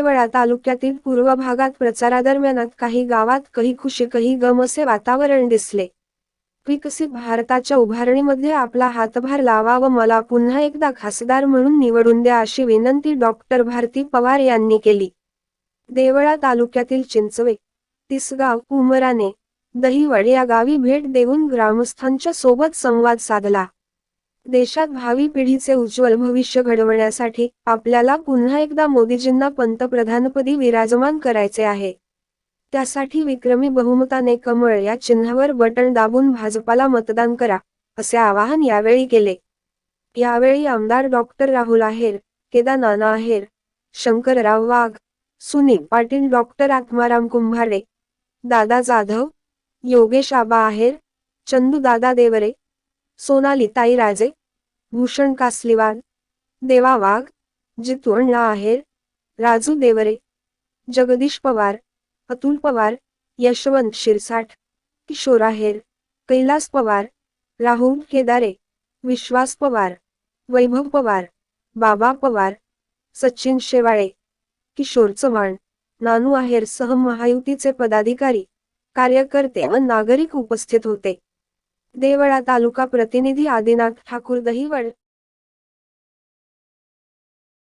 विजयवाडा तालुक्यातील पूर्व भागात प्रचारादरम्यान काही गावात कही खुशी कही गम असे वातावरण दिसले. विकसित भारताच्या उभारणीमध्ये आपला हातभार लावा व मला पुन्हा एकदा खासदार म्हणून निवडून द्या अशी विनंती डॉक्टर भारती पवार यांनी केली. देवळा तालुक्यातील चिंचवे तिसगाव उमराने दहिवड या गावी भेट देऊन ग्रामस्थांच्या सोबत संवाद साधला. देशात भावी पिढीचे उज्ज्वल भविष्य घडवण्यासाठी आपल्याला पुन्हा एकदा मोदीजींना पंतप्रधानपदी विराजमान करायचे आहे. त्यासाठी विक्रमी बहुमताने कमळ या चिन्हावर बटण दाबून भाजपाला मतदान करा असे आवाहन यावेळी केले. यावेळी आमदार डॉक्टर राहुल आहेर केदा नाना आहेर शंकरराव वाघ सुनील पाटील डॉक्टर आत्माराम कुंभारे दादा जाधव योगेश आबा आहेर चंदू दादा देवरे सोनाली ताई राजे भूषण कासलीवाल देवा वाघ जितू अण्णा आहेर राजू देवरे जगदीश पवार अतुल पवार यशवंत शिरसाठ किशोर आहेर कैलास पवार राहुल केदारे विश्वास पवार वैभव पवार बाबा पवार सचिन शेवाळे किशोर चव्हाण नानू आहेर सह महायुतीचे पदाधिकारी कार्यकर्ते व नागरिक उपस्थित होते. देवळा तालुका प्रतिनिधी आदिनाथ ठाकूर दहिवड